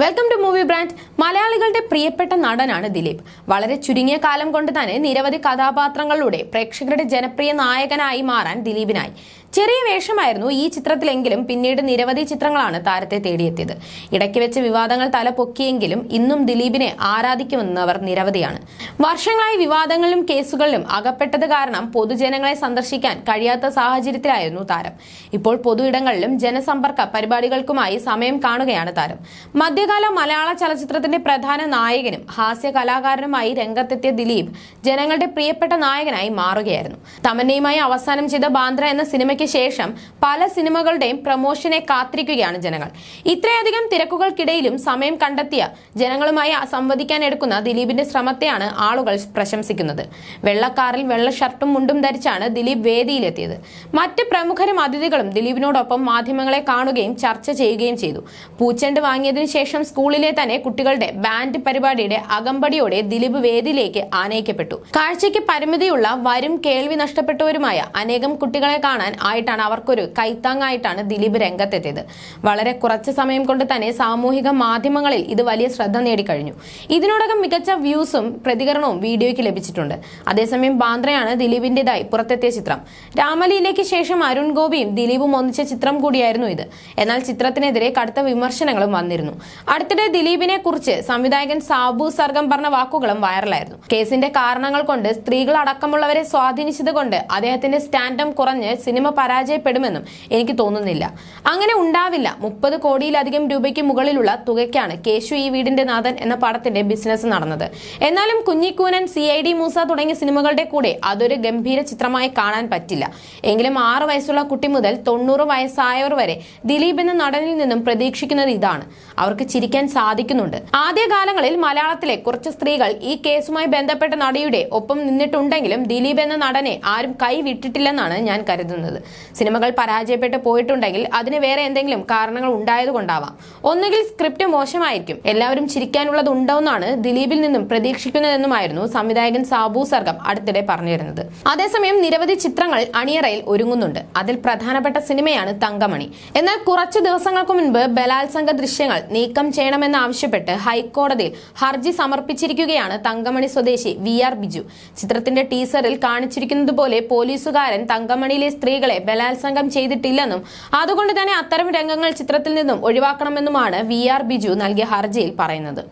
Welcome to movie brand മലയാളികളുടെ പ്രിയപ്പെട്ട നടനാണ് ദിലീപ്. വളരെ ചുരുങ്ങിയ കാലം കൊണ്ട് തന്നെ നിരവധി കഥാപാത്രങ്ങളിലൂടെ പ്രേക്ഷകരുടെ ജനപ്രിയ നായകനായി മാറാൻ ദിലീപിനായി. ചെറിയ വേഷമായിരുന്നു ഈ ചിത്രത്തിലെങ്കിലും പിന്നീട് നിരവധി ചിത്രങ്ങളാണ് താരത്തെ തേടിയെത്തിയത്. ഇടയ്ക്ക് വെച്ച് വിവാദങ്ങൾ തല പൊക്കിയെങ്കിലും ഇന്നും ദിലീപിനെ ആരാധിക്കുമെന്നവർ നിരവധിയാണ്. വർഷങ്ങളായി വിവാദങ്ങളിലും കേസുകളിലും അകപ്പെട്ടത് കാരണം പൊതുജനങ്ങളെ സന്ദർശിക്കാൻ കഴിയാത്ത സാഹചര്യത്തിലായിരുന്നു താരം. ഇപ്പോൾ പൊതു ഇടങ്ങളിലും ജനസമ്പർക്ക പരിപാടികൾക്കുമായി സമയം കാണുകയാണ് താരം. മധ്യകാല മലയാള ചലച്ചിത്രത്തിന്റെ പ്രധാന നായകനും ഹാസ്യ കലാകാരനുമായി രംഗത്തെത്തിയ ദിലീപ് ജനങ്ങളുടെ പ്രിയപ്പെട്ട നായകനായി മാറുകയായിരുന്നു. തമന്നയുമായി അവസാനം ചെയ്ത ബാന്ദ്ര എന്ന സിനിമയ്ക്ക് ശേഷം പല സിനിമകളുടെയും പ്രമോഷനെ കാത്തിരിക്കുകയാണ് ജനങ്ങൾ. ഇത്രയധികം തിരക്കുകൾക്കിടയിലും സമയം കണ്ടെത്തിയ ജനങ്ങളുമായി സംവദിക്കാൻ എടുക്കുന്ന ദിലീപിന്റെ ശ്രമത്തെയാണ് ആളുകൾ പ്രശംസിക്കുന്നത്. വെള്ളക്കാറിൽ വെള്ള ഷർട്ടും മുണ്ടും ധരിച്ചാണ് ദിലീപ് വേദിയിലെത്തിയത്. മറ്റ് പ്രമുഖരും അതിഥികളും ദിലീപിനോടൊപ്പം മാധ്യമങ്ങളെ കാണുകയും ചർച്ച ചെയ്യുകയും ചെയ്തു. പൂച്ചെണ്ട് വാങ്ങിയതിനു ശേഷം സ്കൂളിലെ തന്നെ കുട്ടികളുടെ ബാൻഡ് പരിപാടിയുടെ അകമ്പടിയോടെ ദിലീപ് വേദിയിലേക്ക് ആനയിക്കപ്പെട്ടു. കാഴ്ചയ്ക്ക് പരിമിതിയുള്ള വരും കേൾവി നഷ്ടപ്പെട്ടവരുമായ അനേകം കുട്ടികളെ കാണാൻ ആയിട്ടാണ് അവർക്കൊരു കൈത്താങ്ങായിട്ടാണ് ദിലീപ് രംഗത്തെത്തിയത്. വളരെ കുറച്ച് സമയം കൊണ്ട് തന്നെ സാമൂഹിക മാധ്യമങ്ങളിൽ ഇത് വലിയ ശ്രദ്ധ നേടിക്കഴിഞ്ഞു. ഇതിനോടകം മികച്ച വ്യൂസും പ്രതികരണവും വീഡിയോയ്ക്ക് ലഭിച്ചിട്ടുണ്ട്. അതേസമയം ബാന്ദ്രയാണ് ദിലീപിന്റേതായി പുറത്തെത്തിയ ചിത്രം. രാമലീലയ്ക്ക് ശേഷം അരുൺ ഗോപിയും ദിലീപും ഒന്നിച്ച ചിത്രം കൂടിയായിരുന്നു ഇത്. എന്നാൽ ചിത്രത്തിനെതിരെ കടുത്ത വിമർശനങ്ങളും വന്നിരുന്നു. അടുത്തിടെ ദിലീപിനെ കുറിച്ച് സംവിധായകൻ സാബു സർഗം പറഞ്ഞ വാക്കുകളും വൈറലായിരുന്നു. കേസിന്റെ കാരണങ്ങൾ കൊണ്ട് സ്ത്രീകൾ അടക്കമുള്ളവരെ സ്വാധീനിച്ചത് കൊണ്ട് അദ്ദേഹത്തിന്റെ സ്റ്റാൻഡം കുറഞ്ഞ് സിനിമ പരാജയപ്പെടുമെന്നും എനിക്ക് തോന്നുന്നില്ല. അങ്ങനെ ഉണ്ടാവില്ല. മുപ്പത് കോടിയിലധികം രൂപയ്ക്ക് മുകളിലുള്ള തുകയ്ക്കാണ് കേശു ഈ വീടിന്റെ നാഥൻ എന്ന പടത്തിന്റെ ബിസിനസ് നടന്നത്. എന്നാലും Kunjikoonan C I D Moosa തുടങ്ങിയ സിനിമകളുടെ കൂടെ അതൊരു ഗംഭീര ചിത്രമായി കാണാൻ പറ്റില്ല. എങ്കിലും ആറ് വയസ്സുള്ള കുട്ടി മുതൽ തൊണ്ണൂറ് വയസ്സായവർ വരെ ദിലീപ് എന്ന നടനിൽ നിന്നും പ്രതീക്ഷിക്കുന്നത് ഇതാണ്. അവർക്ക് ചിരിക്കാൻ സാധിക്കുന്നുണ്ട്. ആദ്യകാലങ്ങളിൽ മലയാളത്തിലെ കുറച്ച് സ്ത്രീകൾ ഈ കേസുമായി ബന്ധപ്പെട്ട നടിയുടെ ഒപ്പം നിന്നിട്ടുണ്ടെങ്കിലും ദിലീപ് എന്ന നടനെ ആരും കൈവിട്ടിട്ടില്ലെന്നാണ് ഞാൻ കരുതുന്നത്. സിനിമകൾ പരാജയപ്പെട്ട് പോയിട്ടുണ്ടെങ്കിൽ അതിന് വേറെ എന്തെങ്കിലും കാരണങ്ങൾ ഉണ്ടായതുകൊണ്ടാവാം ഒന്നുകിൽ സ്ക്രിപ്റ്റ് മോശമായിരിക്കും. എല്ലാവരും ചിരിക്കാനുള്ളത് ഉണ്ടോന്നാണ് ദിലീപിൽ നിന്നും പ്രതീക്ഷിക്കുന്നതെന്നുമായിരുന്നു സംവിധായകൻ സാബു സർഗം അടുത്തിടെ പറഞ്ഞിരുന്നത്. അതേസമയം നിരവധി ചിത്രങ്ങൾ അണിയറയിൽ ഒരുങ്ങുന്നുണ്ട്. അതിൽ പ്രധാനപ്പെട്ട സിനിമയാണ് തങ്കമണി. എന്നാൽ കുറച്ചു ദിവസങ്ങൾക്ക് മുൻപ് ബലാത്സംഗ ദൃശ്യങ്ങൾ നീക്കം ചെയ്യണമെന്നാവശ്യപ്പെട്ട് ഹൈക്കോടതിയിൽ ഹർജി സമർപ്പിച്ചിരിക്കുകയാണ് തങ്കമണി സ്വദേശി വി ആർ ബിജു. ചിത്രത്തിന്റെ ടീസറിൽ കാണിച്ചിരിക്കുന്നതുപോലെ പോലീസുകാരൻ തങ്കമണിയിലെ സ്ത്രീകളെ ബലാത്സംഗം ചെയ്തിട്ടില്ലെന്നും അതുകൊണ്ട് തന്നെ അത്തരം രംഗങ്ങൾ ചിത്രത്തിൽ നിന്നും ഒഴിവാക്കണമെന്നുമാണ് വി ആർ ബിജു നൽകിയ ഹർജിയിൽ പറയുന്നത്